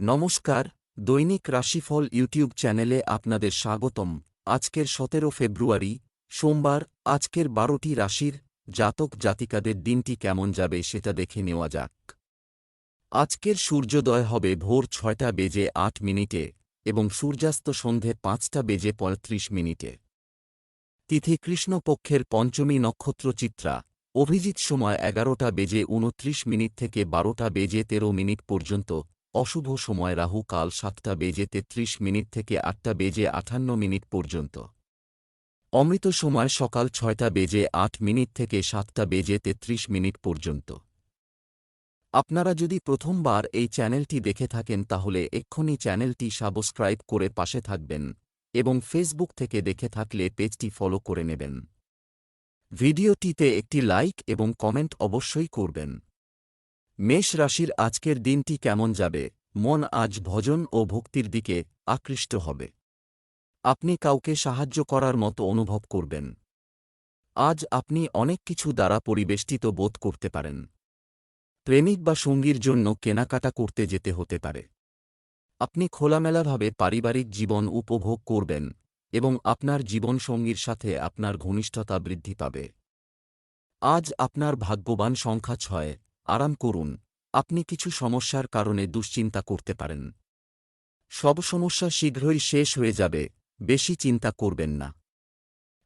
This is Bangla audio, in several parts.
নমস্কার, দৈনিক রাশিফল ইউটিউব চ্যানেলে আপনাদের স্বাগতম। আজকের সতেরো ফেব্রুয়ারি, সোমবার, আজকের বারোটি রাশির জাতক জাতিকাদের দিনটি কেমন যাবে সেটা দেখে নেওয়া যাক। আজকের সূর্যোদয় হবে ভোর ছয়টা বেজে আট মিনিটে এবং সূর্যাস্ত সন্ধে পাঁচটা বেজে পঁয়ত্রিশ মিনিটে। তিথি কৃষ্ণপক্ষের পঞ্চমী নক্ষত্র চিত্রা, অভিজিৎ সময় এগারোটা বেজে উনত্রিশ মিনিট থেকে বারোটা বেজে তেরো মিনিট পর্যন্ত অশুভ সময় রাহু কাল সাতটা বেজে তেত্রিশ মিনিট থেকে আটটা বেজে আঠান্ন মিনিট পর্যন্ত। অমৃত সময় সকাল ছয়টা বেজে আট মিনিট থেকে সাতটা বেজে তেত্রিশ মিনিট পর্যন্ত। আপনারা যদি প্রথমবার এই চ্যানেলটি দেখে থাকেন তাহলে এক্ষুনি চ্যানেলটি সাবস্ক্রাইব করে পাশে থাকবেন এবং ফেসবুক থেকে দেখে থাকলে পেজটি ফলো করে নেবেন। ভিডিওটিতে একটি লাইক এবং কমেন্ট অবশ্যই করবেন। মেষ রাশির আজকের দিনটি কেমন যাবে? মন আজ ভজন ও ভক্তির দিকে আকৃষ্ট হবে। আপনি কাউকে সাহায্য করার মতো অনুভব করবেন। আজ আপনি অনেক কিছু দ্বারা পরিবেষ্টিত বোধ করতে পারেন। প্রেমিক বা সঙ্গীর জন্য কেনাকাটা করতে যেতে হতে পারে। আপনি খোলামেলাভাবে পারিবারিক জীবন উপভোগ করবেন এবং আপনার জীবনসঙ্গীর সাথে আপনার ঘনিষ্ঠতা বৃদ্ধি পাবে। আজ আপনার ভাগ্যবান সংখ্যা ছয়। আরাম করুন। আপনি কিছু সমস্যার কারণে দুশ্চিন্তা করতে পারেন। সব সমস্যা শীঘ্রই শেষ হয়ে যাবে, বেশি চিন্তা করবেন না।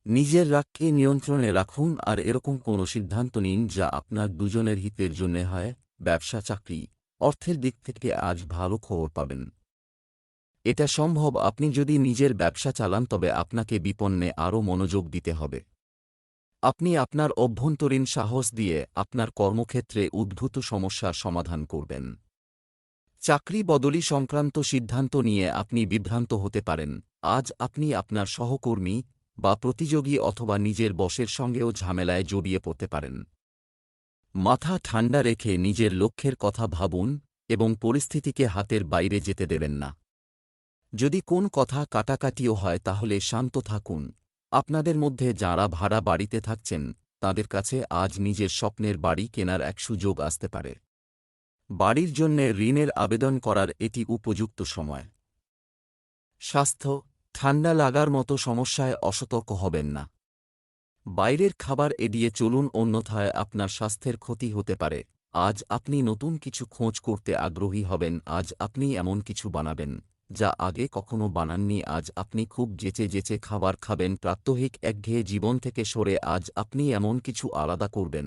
নিজের রাগকে নিয়ন্ত্রণে রাখুন আর এরকম কোনো সিদ্ধান্ত নিন যা আপনার দুজনের হিতের জন্য হয়, ব্যবসা, চাকরি, অর্থের দিক থেকে আজ ভালো খবর পাবেন। এটা সম্ভব আপনি যদি নিজের ব্যবসা চালান তবে আপনাকে বিপন্নে আরও মনোযোগ দিতে হবে। আপনি আপনার অভ্যন্তরীণ সাহস দিয়ে আপনার কর্মক্ষেত্রে উদ্ভূত সমস্যার সমাধান করবেন। চাকরি বদলি সংক্রান্ত সিদ্ধান্ত নিয়ে আপনি বিভ্রান্ত হতে পারেন। আজ আপনি আপনার সহকর্মী বা প্রতিযোগী অথবা নিজের বসের সঙ্গেও ঝামেলায় জড়িয়ে পড়তে পারেন। মাথা ঠান্ডা রেখে নিজের লক্ষ্যের কথা ভাবুন এবং পরিস্থিতিকে হাতের বাইরে যেতে দেবেন না। যদি কোন কথা কাটাকাটিও হয় তাহলে শান্ত থাকুন। আপনাদের মধ্যে যাঁরা ভাড়া বাড়িতে থাকছেন, তাদের কাছে আজ নিজের স্বপ্নের বাড়ি কেনার এক সুযোগ আসতে পারে। বাড়ির জন্যে ঋণের আবেদন করার এটি উপযুক্ত সময়। স্বাস্থ্য, ঠান্ডা লাগার মতো সমস্যায় অসতর্ক হবেন না। বাইরের খাবার এড়িয়ে চলুন, অন্যথায় আপনার স্বাস্থ্যের ক্ষতি হতে পারে। আজ আপনি নতুন কিছু খোঁজ করতে আগ্রহী হবেন, আজ আপনি এমন কিছু বানাবেন। যা আগে কখনো বানাননি, আজ আপনি খুব যেচে যেচে খাবার খাবেন, প্রাত্যহিক একঘেয়ে জীবন থেকে সরে আজ আপনি এমন কিছু আলাদা করবেন,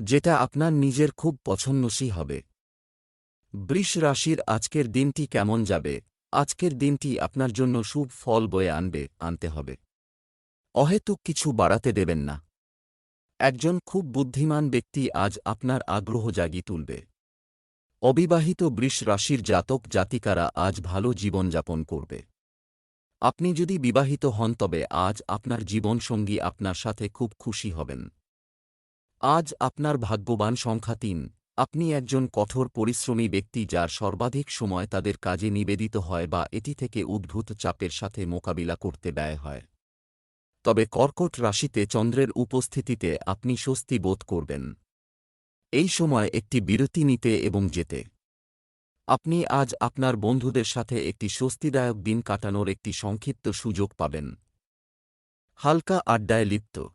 যেটা আপনার নিজের খুব পছন্দসী হবে। বৃষ রাশির আজকের দিনটি কেমন যাবে? আজকের দিনটি আপনার জন্য শুভ ফল বয়ে আনবে, আনতে হবে। অহেতুক কিছু বাড়াতে দেবেন না। একজন খুব বুদ্ধিমান ব্যক্তি আজ আপনার আগ্রহ জাগি তুলবে। অবিবাহিত বৃষ রাশির জাতক জাতিকারা আজ ভালো জীবনযাপন করবে। আপনি যদি বিবাহিত হন তবে আজ আপনার জীবনসঙ্গী আপনার সাথে খুব খুশি হবেন। আজ আপনার ভাগ্যবান সংখ্যা তিন। আপনি একজন কঠোর পরিশ্রমী ব্যক্তি যার সর্বাধিক সময় তাদের কাজে নিবেদিত হয় বা এটি থেকে উদ্ভূত চাপের সাথে মোকাবিলা করতে ব্যয় হয়। তবে কর্কট রাশিতে চন্দ্রের উপস্থিতিতে আপনি স্বস্তি বোধ করবেন। এই সময় একটি বিরতি নিতে এবং যেতে। আপনি আজ আপনার বন্ধুদের সাথে একটি স্বস্তিদায়ক দিন কাটানোর একটি সংক্ষিপ্ত সুযোগ পাবেন। হালকা আড্ডায় লিপ্ত।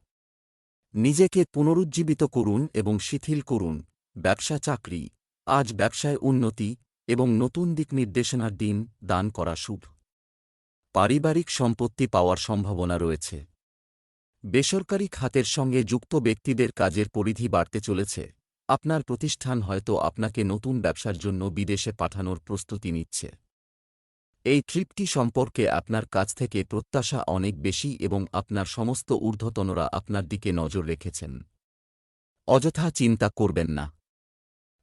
নিজেকে পুনরুজ্জীবিত করুন এবং শিথিল করুন। ব্যবসা চাকরি। আজ ব্যবসায় উন্নতি এবং নতুন দিক নির্দেশনার দিন দান করা শুভ। পারিবারিক সম্পত্তি পাওয়ার সম্ভাবনা রয়েছে। বেসরকারি খাতের সঙ্গে যুক্ত ব্যক্তিদের কাজের পরিধি বাড়তে চলেছে। আপনার প্রতিষ্ঠান হয়তো আপনাকে নতুন ব্যবসার জন্য বিদেশে পাঠানোর প্রস্তুতি নিচ্ছে। এই ট্রিপটি সম্পর্কে আপনার কাছ থেকে প্রত্যাশা অনেক বেশি এবং আপনার সমস্ত ঊর্ধ্বতনরা আপনার দিকে নজর রেখেছেন। অযথা চিন্তা করবেন না।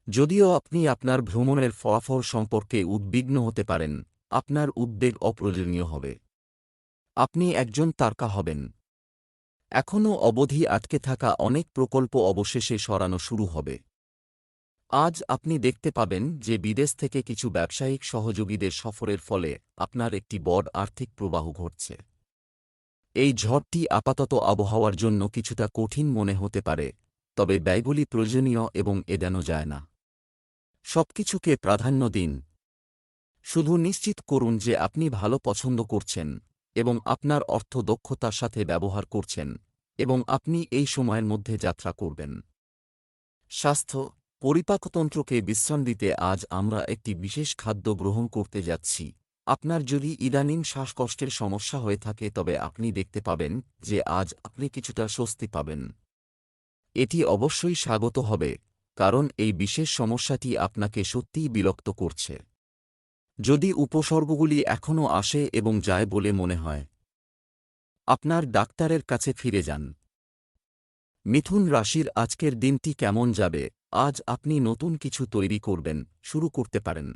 যদিও আপনি আপনার ভ্রমণের ফলাফল সম্পর্কে উদ্বিগ্ন হতে পারেন, আপনার উদ্বেগ অপ্রয়োজনীয় হবে। আপনি একজন তারকা হবেন। এখনও অবধি আটকে থাকা অনেক প্রকল্প অবশেষে সরানো শুরু হবে। আজ আপনি দেখতে পাবেন যে বিদেশ থেকে কিছু ব্যবসায়িক সহযোগীদের সফরের ফলে আপনার একটি বড় আর্থিক প্রবাহ ঘটছে। এই ঝড়টি আপাতত আবহাওয়ার জন্য কিছুটা কঠিন মনে হতে পারে, তবে ব্যয়গুলি প্রয়োজনীয় এবং এড়ানো যায় না। সবকিছুকে প্রাধান্য দিন। শুধু নিশ্চিত করুন যে আপনি ভালো পছন্দ করছেন। এবং আপনার অর্থ দক্ষতার সাথে ব্যবহার করছেন এবং আপনি এই সময়ের মধ্যে যাত্রা করবেন। স্বাস্থ্য, পরিপাকতন্ত্রকে বিশ্রাম দিতে আজ আমরা একটি বিশেষ খাদ্য গ্রহণ করতে যাচ্ছি। আপনার যদি ইদানিং শ্বাসকষ্টের সমস্যা হয়ে থাকে, তবে আপনি দেখতে পাবেন যে আজ আপনি কিছুটা স্বস্তি পাবেন। এটি অবশ্যই স্বাগত হবে, কারণ এই বিশেষ সমস্যাটি আপনাকে সত্যিই বিরক্ত করছে। যদি উপসর্গগুলি এখনও আসে এবং যায় বলে মনে হয়। আপনার ডাক্তারের কাছে ফিরে যান। মিথুন রাশির আজকের দিনটি কেমন যাবে? আজ আপনি নতুন কিছু তৈরি করবেন, শুরু করতে পারেন।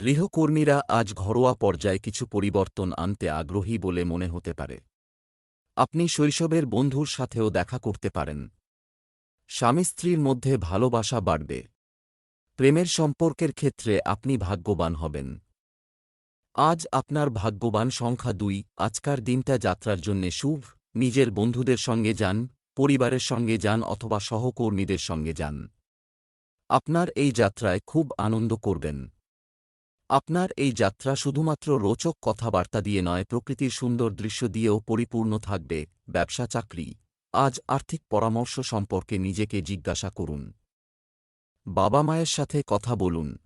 গৃহকর্মীরা আজ ঘরোয়া পর্যায়ে কিছু পরিবর্তন আনতে আগ্রহী বলে মনে হতে পারে। আপনি শৈশবের বন্ধুর সাথেও দেখা করতে পারেন। স্বামী স্ত্রীর মধ্যে ভালোবাসা বাড়বে। প্রেমের সম্পর্কের ক্ষেত্রে আপনি ভাগ্যবান হবেন। আজ আপনার ভাগ্যবান সংখ্যা দুই, আজকার দিনটা যাত্রার জন্যে শুভ, নিজের বন্ধুদের সঙ্গে যান, পরিবারের সঙ্গে যান অথবা সহকর্মীদের সঙ্গে যান। আপনার এই যাত্রায় খুব আনন্দ করবেন। আপনার এই যাত্রা শুধুমাত্র রোচক কথাবার্তা দিয়ে নয়, প্রকৃতির সুন্দর দৃশ্য দিয়েও পরিপূর্ণ থাকবে ব্যবসা চাকরি আজ আর্থিক পরামর্শ সম্পর্কে নিজেকে জিজ্ঞাসা করুন। বাবা মায়ের সাথে কথা বলুন।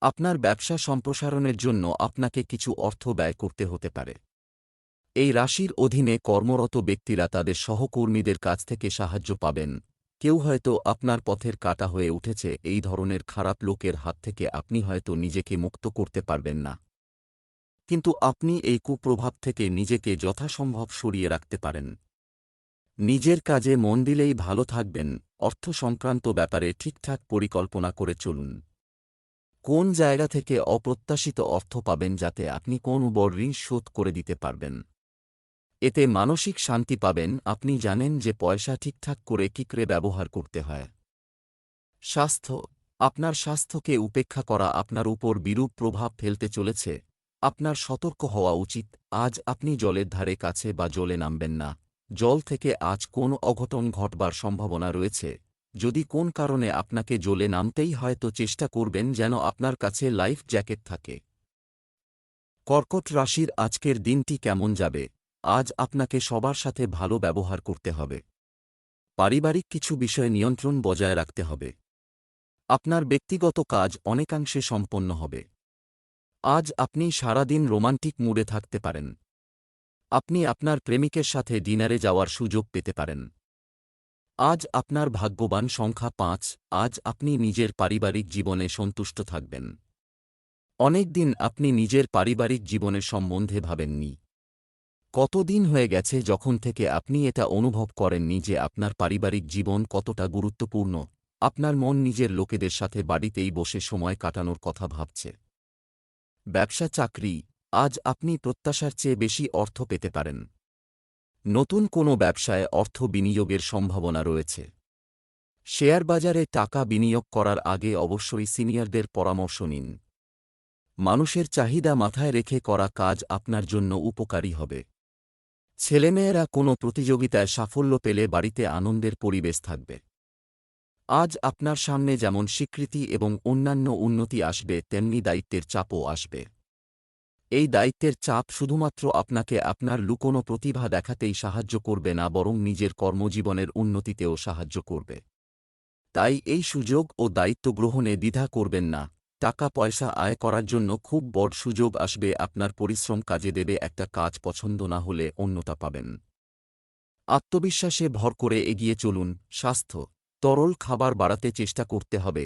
আপনার ব্যবসা সম্প্রসারণের জন্য আপনাকে কিছু অর্থ ব্যয় করতে হতে পারে। এই রাশির অধীনে কর্মরত ব্যক্তিরা তাদের সহকর্মীদের কাছ থেকে সাহায্য পাবেন। কেউ হয়তো আপনার পথের কাটা হয়ে উঠেছে, এই ধরনের খারাপ লোকের হাত থেকে আপনি হয়তো নিজেকে মুক্ত করতে পারবেন না। কিন্তু আপনি এই কুপ্রভাব থেকে নিজেকে যথাসম্ভব সরিয়ে রাখতে পারেন। নিজের কাজে মন দিলেই ভালো থাকবেন। অর্থ সংক্রান্ত ব্যাপারে ঠিকঠাক পরিকল্পনা করে চলুন। কোন জায়গা থেকে অপ্রত্যাশিত অর্থ পাবেন যাতে আপনি কোন বড় ঋণ শোধ করে দিতে পারবেন? এতে মানসিক শান্তি পাবেন, আপনি জানেন যে পয়সা ঠিকঠাক করে কি করে ব্যবহার করতে হয়। স্বাস্থ্য, আপনার স্বাস্থ্যকে উপেক্ষা করা আপনার উপর বিরূপ প্রভাব ফেলতে চলেছে। আপনার সতর্ক হওয়া উচিত, আজ আপনি জলের ধারে কাছে বা জলে নামবেন না। জল থেকে আজ কোন অঘটন ঘটবার সম্ভাবনা রয়েছে? যদি কোন কারণে আপনাকে জলে নামতেই হয়, তো চেষ্টা করবেন যেন আপনার কাছে লাইফ জ্যাকেট থাকে। কর্কট রাশির আজকের দিনটি কেমন যাবে? আজ আপনাকে সবার সাথে ভালো ব্যবহার করতে হবে। পারিবারিক কিছু বিষয়ে নিয়ন্ত্রণ বজায় রাখতে হবে। আপনার ব্যক্তিগত কাজ অনেকাংশে সম্পন্ন হবে। আজ আপনি সারাদিন রোমান্টিক মুডে থাকতে পারেন। আপনি আপনার প্রেমিকের সাথে ডিনারে যাওয়ার সুযোগ পেতে পারেন। আজ আপনার ভাগ্যবান সংখ্যা পাঁচ, আজ আপনি নিজের পারিবারিক জীবনে সন্তুষ্ট থাকবেন। অনেক দিন আপনি নিজের পারিবারিক জীবনের সম্বন্ধে ভাবেননি। কতদিন হয়ে গেছে যখন থেকে আপনি এটা অনুভব করেননি যে আপনার পারিবারিক জীবন কতটা গুরুত্বপূর্ণ, আপনার মন নিজের লোকেদের সাথে বাড়িতেই বসে সময় কাটানোর কথা ভাবছে। ব্যবসা, চাকরি আজ আপনি প্রত্যাশার চেয়ে বেশি অর্থ পেতে পারেন। নতুন কোনো ব্যবসায় অর্থ বিনিয়োগের সম্ভাবনা রয়েছে। শেয়ার বাজারে টাকা বিনিয়োগ করার আগে অবশ্যই সিনিয়রদের পরামর্শ নিন। মানুষের চাহিদা মাথায় রেখে করা কাজ আপনার জন্য উপকারী হবে। ছেলেমেয়েরা কোনো প্রতিযোগিতায় সাফল্য পেলে বাড়িতে আনন্দের পরিবেশ থাকবে। আজ আপনার সামনে যেমন স্বীকৃতি এবং অন্যান্য উন্নতি আসবে, তেমনি দায়িত্বের চাপও আসবে। এই দায়িত্বের চাপ শুধুমাত্র আপনাকে আপনার লুকোনো প্রতিভা দেখাতেই সাহায্য করবে না, বরং নিজের কর্মজীবনের উন্নতিতেও সাহায্য করবে। তাই এই সুযোগ ও দায়িত্ব গ্রহণে দ্বিধা করবেন না। টাকা পয়সা আয় করার জন্য খুব বড় সুযোগ আসবে, আপনার পরিশ্রম কাজে দেবে, একটা কাজ পছন্দ না হলে অন্যতা পাবেন। আত্মবিশ্বাসে ভর করে এগিয়ে চলুন। স্বাস্থ্য, তরল খাবার বাড়াতে চেষ্টা করতে হবে।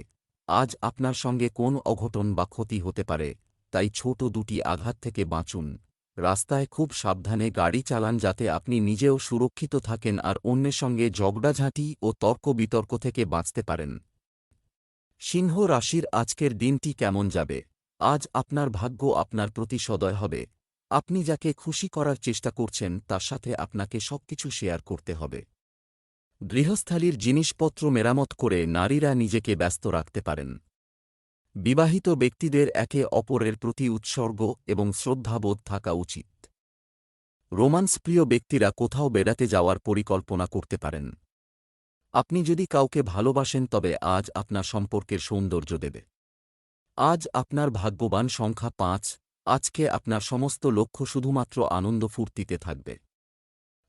আজ আপনার সঙ্গে কোন অঘটন বা ক্ষতি হতে পারে? তাই ছোট দুটি আঘাত থেকে বাঁচুন। রাস্তায় খুব সাবধানে গাড়ি চালান যাতে আপনি নিজেও সুরক্ষিত থাকেন আর অন্যের সঙ্গে ঝগড়াঝাঁটি ও তর্ক বিতর্ক থেকে বাঁচতে পারেন। সিংহ রাশির আজকের দিনটি কেমন যাবে? আজ আপনার ভাগ্য আপনার প্রতি সদয় হবে। আপনি যাকে খুশি করার চেষ্টা করছেন, তার সাথে আপনাকে সবকিছু শেয়ার করতে হবে। গৃহস্থালির জিনিসপত্র মেরামত করে নারীরা নিজেকে ব্যস্ত রাখতে পারেন। বিবাহিত ব্যক্তিদের একে অপরের প্রতি উৎসর্গ এবং শ্রদ্ধাবোধ থাকা উচিত। রোমান্সপ্রিয় ব্যক্তিরা কোথাও বেড়াতে যাওয়ার পরিকল্পনা করতে পারেন। আপনি যদি কাউকে ভালোবাসেন, তবে আজ আপনার সম্পর্কের সৌন্দর্য দেবে। আজ আপনার ভাগ্যবান সংখ্যা পাঁচ, আজকে আপনার সমস্ত লক্ষ্য শুধুমাত্র আনন্দ ফুর্তিতে থাকবে।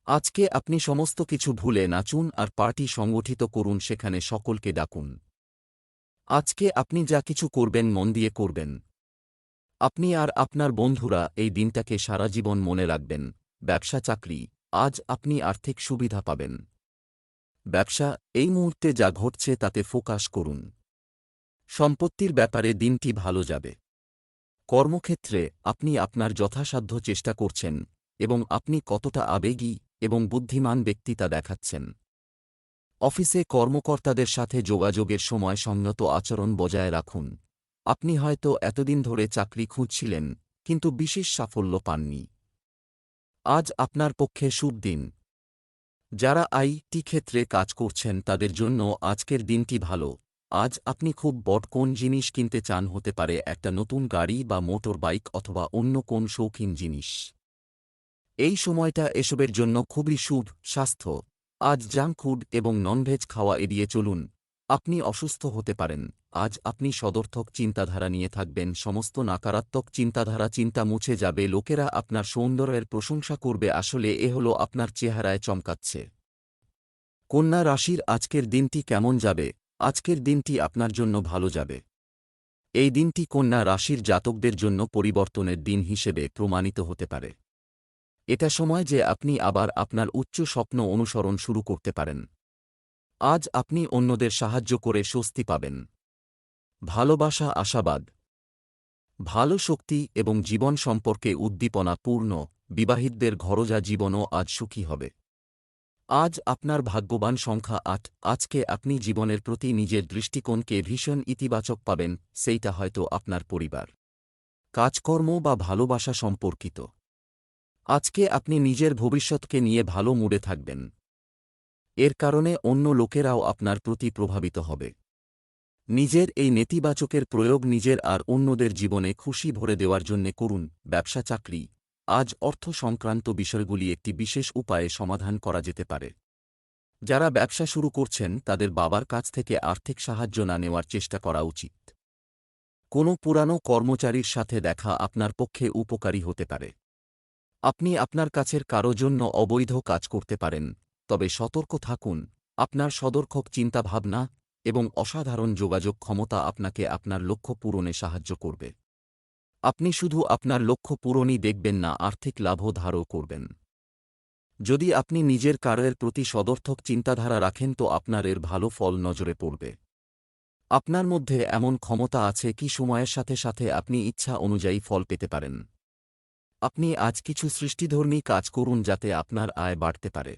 আজকে আপনি সমস্ত কিছু ভুলে নাচুন আর পার্টি সংগঠিত করুন, সেখানে সকলকে ডাকুন। আজকে আপনি যা কিছু করবেন মন দিয়ে করবেন। আপনি আর আপনার বন্ধুরা এই দিনটাকে সারা জীবন মনে রাখবেন। ব্যবসা চাকরি, আজ আপনি আর্থিক সুবিধা পাবেন। ব্যবসা, এই মুহূর্তে যা ঘটছে তাতে ফোকাস করুন। সম্পত্তির ব্যাপারে দিনটি ভালো যাবে। কর্মক্ষেত্রে আপনি আপনার যথাসাধ্য চেষ্টা করছেন এবং আপনি কতটা আবেগী এবং বুদ্ধিমান ব্যক্তি তা দেখাচ্ছেন। অফিসে কর্মকর্তাদের সাথে যোগাযোগের সময় সংযত আচরণ বজায় রাখুন। আপনি হয়তো এতদিন ধরে চাকরি খুঁজছিলেন, কিন্তু বিশেষ সাফল্য পাননি। আজ আপনার পক্ষে শুভ দিন। যারা আইটি ক্ষেত্রে কাজ করছেন, তাদের জন্য আজকের দিনটি ভালো। আজ আপনি খুব বড় কোন জিনিস কিনতে চান হতে পারে, একটা নতুন গাড়ি বা মোটর বাইক অথবা অন্য কোন শৌখিন জিনিস। এই সময়টা এসবের জন্য খুবই শুভ স্বাস্থ্য। আজ জাঙ্ক ফুড এবং ননভেজ খাওয়া এড়িয়ে চলুন। আপনি অসুস্থ হতে পারেন। আজ আপনি সদর্থক চিন্তাধারা নিয়ে থাকবেন। সমস্ত নাকারাত্মক চিন্তাধারা চিন্তা মুছে যাবে। লোকেরা আপনার সৌন্দর্যের প্রশংসা করবে। আসলে এ হল আপনার চেহারায় চমকাচ্ছে। কন্যা রাশির আজকের দিনটি কেমন যাবে? আজকের দিনটি আপনার জন্য ভালো যাবে। এই দিনটি কন্যা রাশির জাতকদের জন্য পরিবর্তনের দিন হিসেবে প্রমাণিত হতে পারে। এটা সময় যে আপনি আবার আপনার উচ্চ স্বপ্ন অনুসরণ শুরু করতে পারেন। আজ আপনি অন্যদের সাহায্য করে স্বস্তি পাবেন। ভালোবাসা আশাবাদ। ভালো শক্তি এবং জীবন সম্পর্কে উদ্দীপনা পূর্ণ, বিবাহিতদের ঘরোজা জীবনও আজ সুখী হবে। আজ আপনার ভাগ্যবান সংখ্যা আট, আজকে আপনি জীবনের প্রতি নিজের দৃষ্টিকোণকে ভীষণ ইতিবাচক পাবেন, সেইটা হয়তো আপনার পরিবার। কাজকর্ম বা ভালোবাসা সম্পর্কিত। আজকে আপনি নিজের ভবিষ্যৎকে নিয়ে ভালো মুডে থাকবেন। এর কারণে অন্য লোকেরাও আপনার প্রতি প্রভাবিত হবে। নিজের এই নেতিবাচকের প্রয়োগ নিজের আর অন্যদের জীবনে খুশি ভরে দেওয়ার জন্যে করুন ব্যবসা চাকরি। আজ অর্থ সংক্রান্ত বিষয়গুলি একটি বিশেষ উপায়ে সমাধান করা যেতে পারে। যারা ব্যবসা শুরু করছেন, তাদের বাবার কাছ থেকে আর্থিক সাহায্য না নেওয়ার চেষ্টা করা উচিত। কোনো পুরানো কর্মচারীর সাথে দেখা আপনার পক্ষে উপকারী হতে পারে। আপনি আপনার কাছের কারও জন্য অবৈধ কাজ করতে পারেন, তবে সতর্ক থাকুন, আপনার সদর্থক চিন্তাভাবনা এবং অসাধারণ যোগাযোগ ক্ষমতা আপনাকে আপনার লক্ষ্য পূরণে সাহায্য করবে। আপনি শুধু আপনার লক্ষ্য পূরণই দেখবেন না, আর্থিক লাভও ধারও করবেন। যদি আপনি নিজের কারের প্রতি সদর্থক চিন্তাধারা রাখেন, তো আপনার এর ভালো ফল নজরে পড়বে। আপনার মধ্যে এমন ক্ষমতা আছে কি সময়ের সাথে সাথে আপনি ইচ্ছা অনুযায়ী ফল পেতে পারেন। আপনি আজ কিছু সৃষ্টিধর্মী কাজ করুন যাতে আপনার আয় বাড়তে পারে।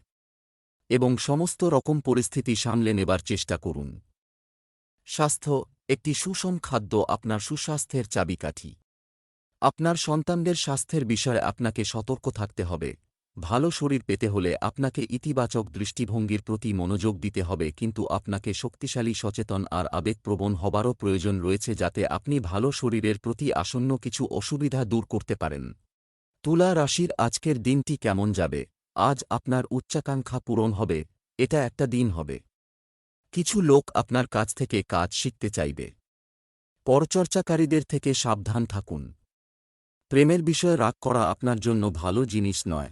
এবং সমস্ত রকম পরিস্থিতি সামলে নেবার চেষ্টা করুন। স্বাস্থ্য, একটি সুষম খাদ্য আপনার সুস্বাস্থ্যের চাবিকাঠি। আপনার সন্তানদের স্বাস্থ্যের বিষয়ে আপনাকে সতর্ক থাকতে হবে। ভালো শরীর পেতে হলে আপনাকে ইতিবাচক দৃষ্টিভঙ্গির প্রতি মনোযোগ দিতে হবে, কিন্তু আপনাকে শক্তিশালী, সচেতন আর আবেগপ্রবণ হবারও প্রয়োজন রয়েছে যাতে আপনি ভালো শরীরের প্রতি আসন্ন কিছু অসুবিধা দূর করতে পারেন। তুলা রাশির আজকের দিনটি কেমন যাবে? আজ আপনার উচ্চাকাঙ্ক্ষা পূরণ হবে, এটা একটা দিন হবে। কিছু লোক আপনার কাছ থেকে কাজ শিখতে চাইবে। পরচর্চাকারীদের থেকে সাবধান থাকুন। প্রেমের বিষয়ে রাগ করা আপনার জন্য ভালো জিনিস নয়।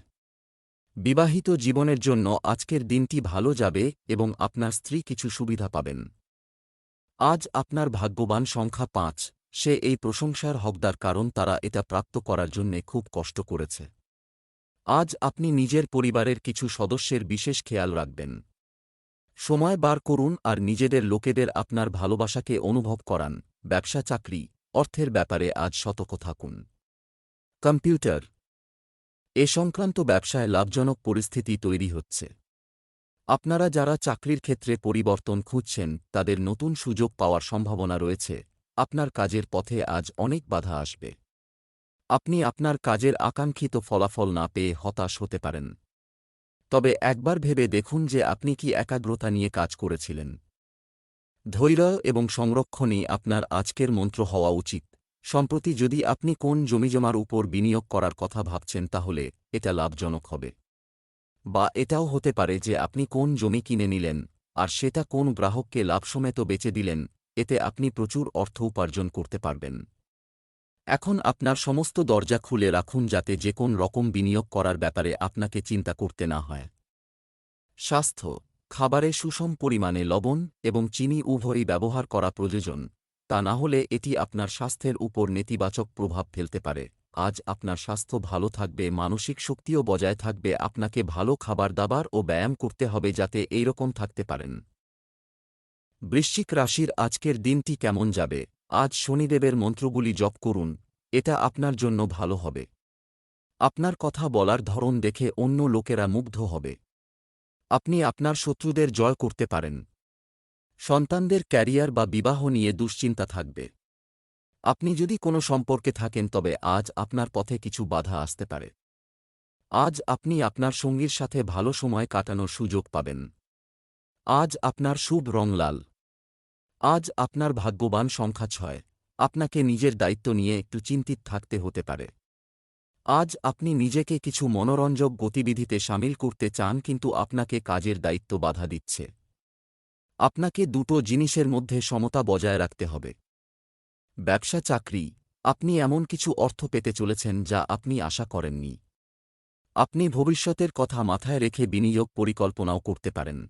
বিবাহিত জীবনের জন্য আজকের দিনটি ভালো যাবে এবং আপনার স্ত্রী কিছু সুবিধা পাবেন। আজ আপনার ভাগ্যবান সংখ্যা পাঁচ। সে এই প্রশংসার হকদার কারণ তারা এটা প্রাপ্ত করার জন্যে খুব কষ্ট করেছে। আজ আপনি নিজের পরিবারের কিছু সদস্যের বিশেষ খেয়াল রাখবেন। সময় বার করুন আর নিজেদের লোকেদের আপনার ভালোবাসাকে অনুভব করান। ব্যবসা চাকরি, অর্থের ব্যাপারে আজ সতর্ক থাকুন। কম্পিউটার। এ সংক্রান্ত ব্যবসায় লাভজনক পরিস্থিতি তৈরি হচ্ছে। আপনারা যারা চাকরির ক্ষেত্রে পরিবর্তন খুঁজছেন, তাদের নতুন সুযোগ পাওয়ার সম্ভাবনা রয়েছে। আপনার কাজের পথে আজ অনেক বাধা আসবে। আপনি আপনার কাজের আকাঙ্ক্ষিত ফলাফল না পেয়ে হতাশ হতে পারেন। তবে একবার ভেবে দেখুন যে আপনি কি একাগ্রতা নিয়ে কাজ করেছিলেন। ধৈর্য এবং সংরক্ষণই আপনার আজকের মন্ত্র হওয়া উচিত। সম্প্রতি যদি আপনি কোন জমিজমার উপর বিনিয়োগ করার কথা ভাবছেন তাহলে এটা লাভজনক হবে। বা এটাও হতে পারে যে আপনি কোন জমি কিনে নিলেন, আর সেটা কোন গ্রাহককে লাভসমেত বেচে দিলেন এতে আপনি প্রচুর অর্থ উপার্জন করতে পারবেন। এখন আপনার সমস্ত দরজা খুলে রাখুন যাতে যে কোন রকম বিনিয়োগ করার ব্যাপারে আপনাকে চিন্তা করতে না হয়। স্বাস্থ্য, খাবারে সুষম পরিমাণে লবণ এবং চিনি উভয়ই ব্যবহার করা প্রয়োজন, তা না হলে এটি আপনার স্বাস্থ্যের উপর নেতিবাচক প্রভাব ফেলতে পারে। আজ আপনার স্বাস্থ্য ভালো থাকবে, মানসিক শক্তিও বজায় থাকবে, আপনাকে ভালো খাবার দাবার ও ব্যায়াম করতে হবে যাতে এইরকম থাকতে পারেন। বৃশ্চিক রাশির আজকের দিনটি কেমন যাবে? আজ শনিদেবের মন্ত্রগুলি জপ করুন, এটা আপনার জন্য ভালো হবে। আপনার কথা বলার ধরন দেখে অন্য লোকেরা মুগ্ধ হবে। আপনি আপনার শত্রুদের জয় করতে পারেন। সন্তানদের ক্যারিয়ার বা বিবাহ নিয়ে দুশ্চিন্তা থাকবে। আপনি যদি কোনো সম্পর্কে থাকেন, তবে আজ আপনার পথে কিছু বাধা আসতে পারে। আজ আপনি আপনার সঙ্গীর সাথে ভালো সময় কাটানোর সুযোগ পাবেন। আজ আপনার শুভ রং লাল। আজ আপনার ভাগ্যবান সংখ্যা ছয়। আপনাকে নিজের দায়িত্ব নিয়ে একটু চিন্তিত থাকতে হতে পারে। আজ আপনি নিজেকে কিছু মনোরঞ্জক গতিবিধিতে সামিল করতে চান কিন্তু আপনাকে কাজের দায়িত্ব বাধা দিচ্ছে। আপনাকে দুটো জিনিসের মধ্যে সমতা বজায় রাখতে হবে। ব্যবসা চাকরি। আপনি এমন কিছু অর্থ পেতে চলেছেন যা আপনি আশা করেননি। আপনি ভবিষ্যতের কথা মাথায় রেখে বিনিয়োগ পরিকল্পনাও করতে পারেন।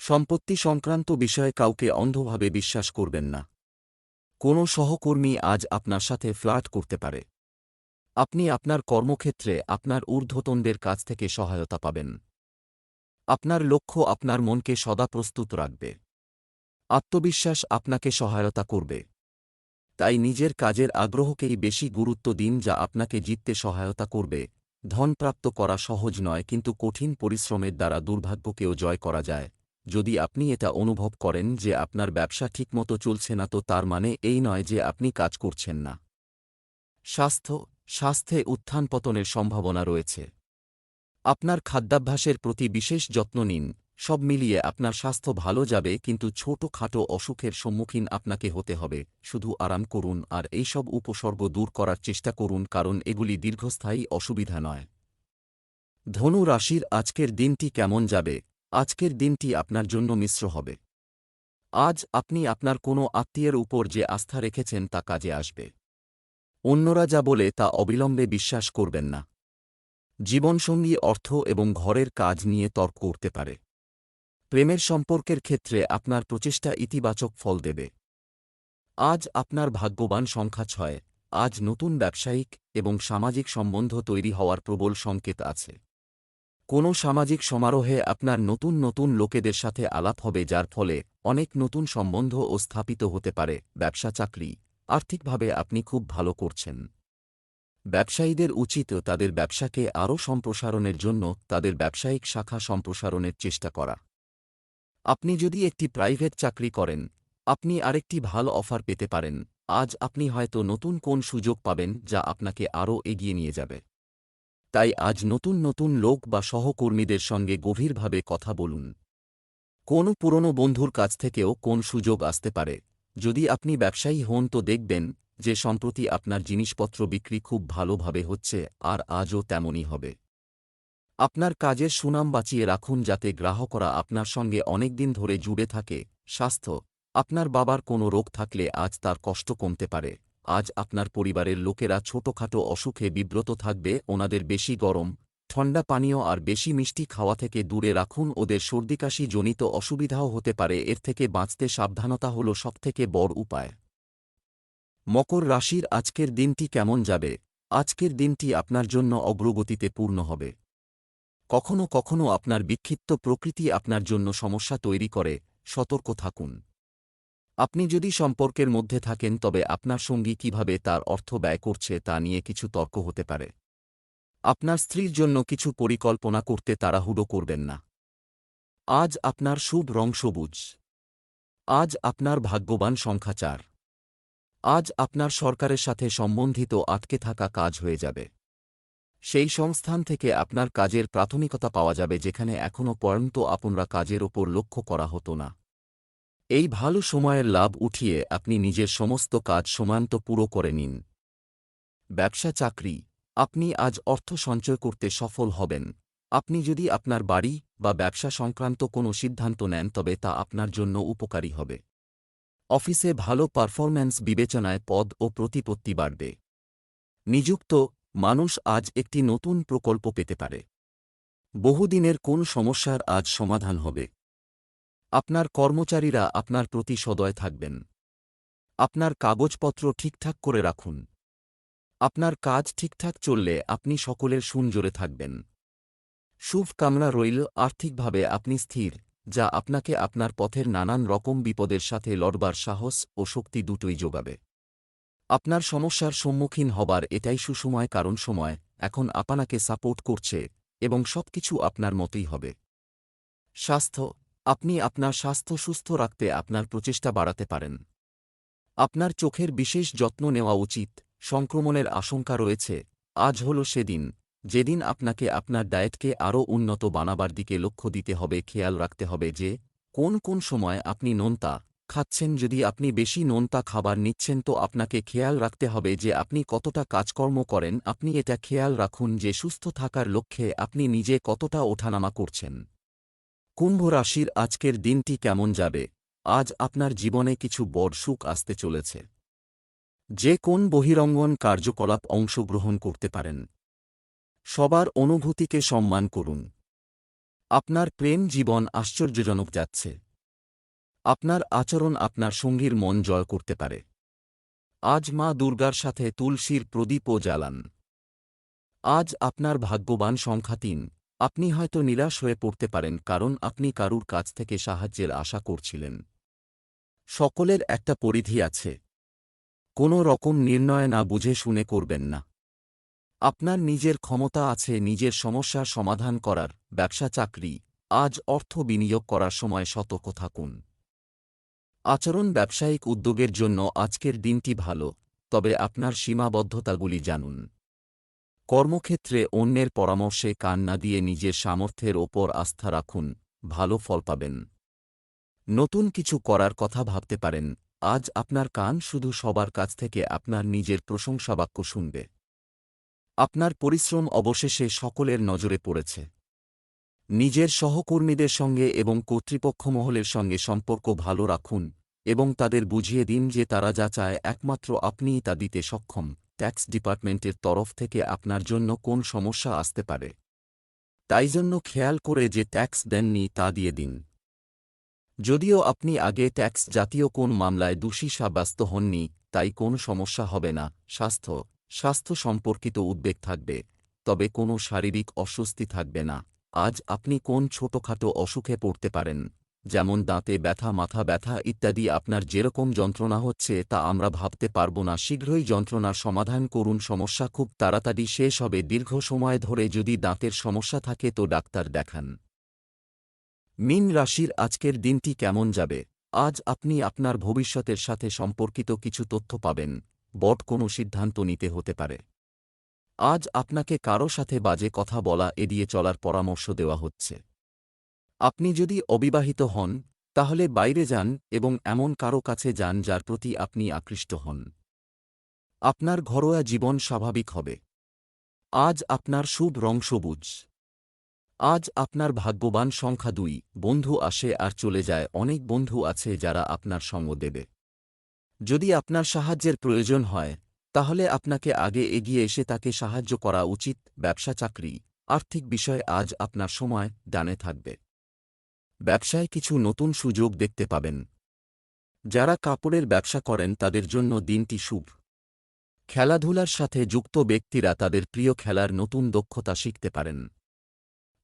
সম্পত্তি সংক্রান্ত বিষয়ে কাউকে অন্ধভাবে বিশ্বাস করবেন না। কোনো সহকর্মী আজ আপনার সাথে ফ্লার্ট করতে পারে। আপনি আপনার কর্মক্ষেত্রে আপনার ঊর্ধ্বতনদের কাছ থেকে সহায়তা পাবেন। আপনার লক্ষ্য আপনার মনকে সদা প্রস্তুত রাখবে। আত্মবিশ্বাস আপনাকে সহায়তা করবে। তাই নিজের কাজের আগ্রহকেই বেশি গুরুত্ব দিন যা আপনাকে জিততে সহায়তা করবে। ধনপ্রাপ্ত করা সহজ নয়, কিন্তু কঠিন পরিশ্রমের দ্বারা দুর্ভাগ্যকেও জয় করা যায়। যদি আপনি এটা অনুভব করেন যে আপনার ব্যবসা ঠিকমতো চলছে না, তো তার মানে এই নয় যে আপনি কাজ করছেন না। স্বাস্থ্য, স্বাস্থ্যে উত্থান পতনের সম্ভাবনা রয়েছে। আপনার খাদ্যাভ্যাসের প্রতি বিশেষ যত্ন নিন, সব মিলিয়ে আপনার স্বাস্থ্য ভালো যাবে, কিন্তু ছোটখাটো অসুখের সম্মুখীন আপনাকে হতে হবে। শুধু আরাম করুন আর এইসব উপসর্গ দূর করার চেষ্টা করুন, কারণ এগুলি দীর্ঘস্থায়ী অসুবিধা নয়। ধনু রাশির আজকের দিনটি কেমন যাবে? আজকের দিনটি আপনার জন্য মিশ্র হবে। আজ আপনি আপনার কোনো আত্মীয়ের উপর যে আস্থা রেখেছেন তা কাজে আসবে। অন্যরা যা বলে তা অবিলম্বে বিশ্বাস করবেন না। জীবনসঙ্গী অর্থ এবং ঘরের কাজ নিয়ে তর্ক করতে পারে। প্রেমের সম্পর্কের ক্ষেত্রে আপনার প্রচেষ্টা ইতিবাচক ফল দেবে। আজ আপনার ভাগ্যবান সংখ্যা ছয়। আজ নতুন ব্যবসায়িক এবং সামাজিক সম্বন্ধ তৈরি হওয়ার প্রবল সংকেত আছে। কোনো সামাজিক সমারোহে আপনার নতুন নতুন লোকেদের সাথে আলাপ হবে যার ফলে অনেক নতুন সম্বন্ধ ও স্থাপিত হতে পারে, ব্যবসা চাকরি। আর্থিকভাবে আপনি খুব ভালো করছেন। ব্যবসায়ীদের উচিত তাদের ব্যবসাকে আরও সম্প্রসারণের জন্য তাদের ব্যবসায়িক শাখা সম্প্রসারণের চেষ্টা করা। আপনি যদি একটি প্রাইভেট চাকরি করেন, আপনি আরেকটি ভালো অফার পেতে পারেন। আজ আপনি হয়তো নতুন কোন সুযোগ পাবেন যা আপনাকে আরও এগিয়ে নিয়ে যাবে। তাই আজ নতুন নতুন লোক বা সহকর্মীদের সঙ্গে গভীরভাবে কথা বলুন। কোন পুরনো বন্ধুর কাছ থেকেও কোন সুযোগ আসতে পারে? যদি আপনি ব্যবসায়ী হন তো দেখবেন যে সম্প্রতি আপনার জিনিসপত্র বিক্রি খুব ভালোভাবে হচ্ছে আর আজও তেমনই হবে। আপনার কাজের সুনাম বাঁচিয়ে রাখুন যাতে গ্রাহকরা আপনার সঙ্গে অনেকদিন ধরে জুড়ে থাকে, স্বাস্থ্য, আপনার বাবার কোনো রোগ থাকলে আজ তার কষ্ট কমতে পারে। আজ আপনার পরিবারের লোকেরা ছোটখাটো অসুখে বিব্রত থাকবে, ওনাদের বেশি গরম, ঠান্ডা পানীয় আর বেশি মিষ্টি খাওয়া থেকে দূরে রাখুন, ওদের সর্দিকাশি জনিত অসুবিধাও হতে পারে, এর থেকে বাঁচতে সাবধানতা হল সবথেকে বড় উপায়। মকর রাশির আজকের দিনটি কেমন যাবে? আজকের দিনটি আপনার জন্য অগ্রগতিতে পূর্ণ হবে। কখনো কখনো আপনার বিক্ষিপ্ত প্রকৃতি আপনার জন্য সমস্যা তৈরি করে, সতর্ক থাকুন। আপনি যদি সম্পর্কের মধ্যে থাকেন, তবে আপনার সঙ্গী কীভাবে তার অর্থ ব্যয় করছে তা নিয়ে কিছু তর্ক হতে পারে। আপনার স্ত্রীর জন্য কিছু পরিকল্পনা করতে তাড়াহুড়ো করবেন না। আজ আপনার শুভ রং সবুজ। আজ আপনার ভাগ্যবান সংখ্যা চার। আজ আপনার সরকারের সাথে সম্বন্ধিত আটকে থাকা কাজ হয়ে যাবে। সেই সংস্থান থেকে আপনার কাজের প্রাথমিকতা পাওয়া যাবে, যেখানে এখনও পর্যন্ত আপনারা কাজের ওপর লক্ষ্য করা হতো না। এই ভালো সময়ের লাভ উঠিয়ে আপনি নিজের সমস্ত কাজ সমান্ত পুরো করে নিন। ব্যবসা চাকরি, আপনি আজ অর্থ সঞ্চয় করতে সফল হবেন। আপনি যদি আপনার বাড়ি বা ব্যবসা সংক্রান্ত কোনো সিদ্ধান্ত নেন, তবে তা আপনার জন্য উপকারী হবে। অফিসে ভালো পারফরম্যান্স বিবেচনায় পদ ও প্রতিপত্তি বাড়বে। নিযুক্ত মানুষ আজ একটি নতুন প্রকল্প পেতে পারে। বহুদিনের কোন সমস্যার আজ সমাধান হবে? আপনার কর্মচারীরা আপনার প্রতি সদয় থাকবেন। আপনার কাগজপত্র ঠিকঠাক করে রাখুন। আপনার কাজ ঠিকঠাক চললে আপনি সকলের সুনজোরে থাকবেন। শুভ কামনা রইল, আর্থিকভাবে আপনি স্থির, যা আপনাকে আপনার পথের নানান রকম বিপদের সাথে লড়বার সাহস ও শক্তি দুটোই যোগাবে। আপনার সমস্যার সম্মুখীন হবার এটাই সুসময়, কারণ সময় এখন আপনাকে সাপোর্ট করছে এবং সবকিছু আপনার মতোই হবে। স্বাস্থ্য আপনি আপনার স্বাস্থ্য সুস্থ রাখতে আপনার প্রচেষ্টা বাড়াতে পারেন। আপনার চোখের বিশেষ যত্ন নেওয়া উচিত। সংক্রমণের আশঙ্কা রয়েছে। আজ হল সেদিন। যেদিন আপনাকে আপনার ডায়েটকে আরও উন্নত বানাবার দিকে লক্ষ্য দিতে হবে, খেয়াল রাখতে হবে যে, কোন কোন সময় আপনি নোনতা খাচ্ছেন। যদি আপনি বেশি নোনতা খাবার নিচ্ছেন, তো আপনাকে খেয়াল রাখতে হবে যে, আপনি কতটা কাজকর্ম করেন। আপনি এটা খেয়াল রাখুন যে, সুস্থ থাকার লক্ষ্যে আপনি নিজে কতটা ওঠানামা করছেন। কুম্ভ রাশির আজকের দিনটি কেমন যাবে? আজ আপনার জীবনে কিছু বড় সুখ আসতে চলেছে। যে কোন বহিরঙ্গন কার্যকলাপ অংশগ্রহণ করতে পারেন। সবার অনুভূতিকে সম্মান করুন। আপনার প্রেম জীবন আশ্চর্যজনক যাচ্ছে। আপনার আচরণ আপনার সঙ্গীর মন জয় করতে পারে। আজ মা দুর্গার সাথে তুলসীর প্রদীপও জ্বালান। আজ আপনার ভাগ্যবান সংখ্যা তিন। আপনি হয়তো নিরাশ হয়ে পড়তে পারেন কারণ আপনি কারুর কাছ থেকে সাহায্যের আশা করছিলেন। সকলের একটা পরিধি আছে। কোনো রকম নির্ণয় না বুঝে শুনে করবেন না। আপনার নিজের ক্ষমতা আছে নিজের সমস্যার সমাধান করার, ব্যবসা চাকরি, আজ অর্থ বিনিয়োগ করার সময় সতর্ক থাকুন। আচরণ ব্যবসায়িক উদ্যোগের জন্য আজকের দিনটি ভালো, তবে আপনার সীমাবদ্ধতাগুলি জানুন। কর্মক্ষেত্রে অন্যের পরামর্শে কান না দিয়ে নিজের সামর্থ্যের ওপর আস্থা রাখুন, ভালো ফল পাবেন। নতুন কিছু করার কথা ভাবতে পারেন, আজ আপনার কান শুধু সবার কাছ থেকে আপনার নিজের প্রশংসাবাক্য শুনবে। আপনার পরিশ্রম অবশেষে সকলের নজরে পড়েছে। নিজের সহকর্মীদের সঙ্গে এবং কর্তৃপক্ষ মহলের সঙ্গে সম্পর্ক ভালো রাখুন এবং তাদের বুঝিয়ে দিন যে তারা যা চায়, একমাত্র আপনিই তা দিতে সক্ষম। ট্যাক্স ডিপার্টমেন্টের তরফ থেকে আপনার জন্য কোন সমস্যা আসতে পারে? তাই জন্য খেয়াল করে যে ট্যাক্স দেননি তা দিয়ে দিন। যদিও আপনি আগে ট্যাক্স জাতীয় কোন মামলায় দোষী সাব্যস্ত হননি, তাই কোন সমস্যা হবে না, স্বাস্থ্য স্বাস্থ্য সম্পর্কিত উদ্বেগ থাকবে, তবে কোনো শারীরিক অস্বস্তি থাকবে না। আজ আপনি কোন ছোটখাটো অসুখে পড়তে পারেন? যেমন দাঁতে ব্যথা, মাথা ব্যথা ইত্যাদি আপনার যেরকম যন্ত্রণা হচ্ছে তা আমরা ভাবতে পারব না। শীঘ্রই যন্ত্রণার সমাধান করুন, সমস্যা খুব তাড়াতাড়ি শেষ হবে। দীর্ঘ সময় ধরে যদি দাঁতের সমস্যা থাকে তো ডাক্তার দেখান। মিন রাশির আজকের দিনটি কেমন যাবে? আজ আপনি আপনার ভবিষ্যতের সাথে সম্পর্কিত কিছু তথ্য পাবেন। বট কোনো সিদ্ধান্ত নিতে হতে পারে। আজ আপনাকে কারও সাথে বাজে কথা বলা এড়িয়ে চলার পরামর্শ দেওয়া হচ্ছে। আপনি যদি অবিবাহিত হন, তাহলে বাইরে যান এবং এমন কারও কাছে যান যার প্রতি আপনি আকৃষ্ট হন। আপনার ঘরোয়া জীবন স্বাভাবিক হবে। আজ আপনার শুভ রং সবুজ। আজ আপনার ভাগ্যবান সংখ্যা দুই, বন্ধু আসে আর চলে যায়, অনেক বন্ধু আছে যারা আপনার সঙ্গ দেবে। যদি আপনার সাহায্যের প্রয়োজন হয়, তাহলে আপনাকে আগে এগিয়ে এসে তাকে সাহায্য করা উচিত, ব্যবসা চাকরি, আর্থিক বিষয় আজ আপনার সময় ডানে থাকবে। ব্যবসায় কিছু নতুন সুযোগ দেখতে পাবেন। যারা কাপড়ের ব্যবসা করেন, তাদের জন্য দিনটি শুভ। খেলাধুলার সাথে যুক্ত ব্যক্তিরা তাদের প্রিয় খেলার নতুন দক্ষতা শিখতে পারেন।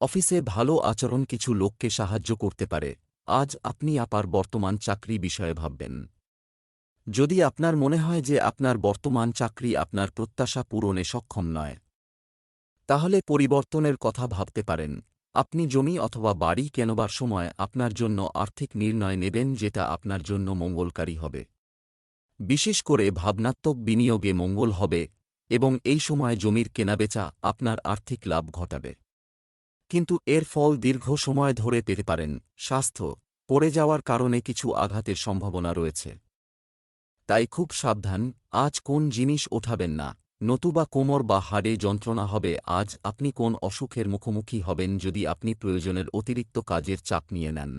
অফিসে ভালো আচরণ কিছু লোককে সাহায্য করতে পারে। আজ আপনি আপার বর্তমান চাকরি বিষয়ে ভাববেন। যদি আপনার মনে হয় যে আপনার বর্তমান চাকরি আপনার প্রত্যাশা পূরণে সক্ষম নয়, তাহলে পরিবর্তনের কথা ভাবতে পারেন। আপনি জমি অথবা বাড়ি কেনবার সময় আপনার জন্য আর্থিক নির্ণয় নেবেন যেটা আপনার জন্য মঙ্গলকারী হবে। বিশেষ করে ভাবনাত্মক বিনিয়োগে মঙ্গল হবে এবং এই সময় জমির কেনাবেচা আপনার আর্থিক লাভ ঘটাবে। কিন্তু এর ফল দীর্ঘ সময় ধরে পেতে পারেন, স্বাস্থ্য, পড়ে যাওয়ার কারণে কিছু আঘাতের সম্ভাবনা রয়েছে। তাই খুব সাবধান, আজ কোন জিনিস ওঠাবেন না। নতুবা কোমর বা হাড়ে যন্ত্রণা হবে, আজ আপনি কোন অসুখের মুখোমুখি হবেন যদি আপনি প্রয়োজনের অতিরিক্ত কাজের চাপ নিয়ে নেন।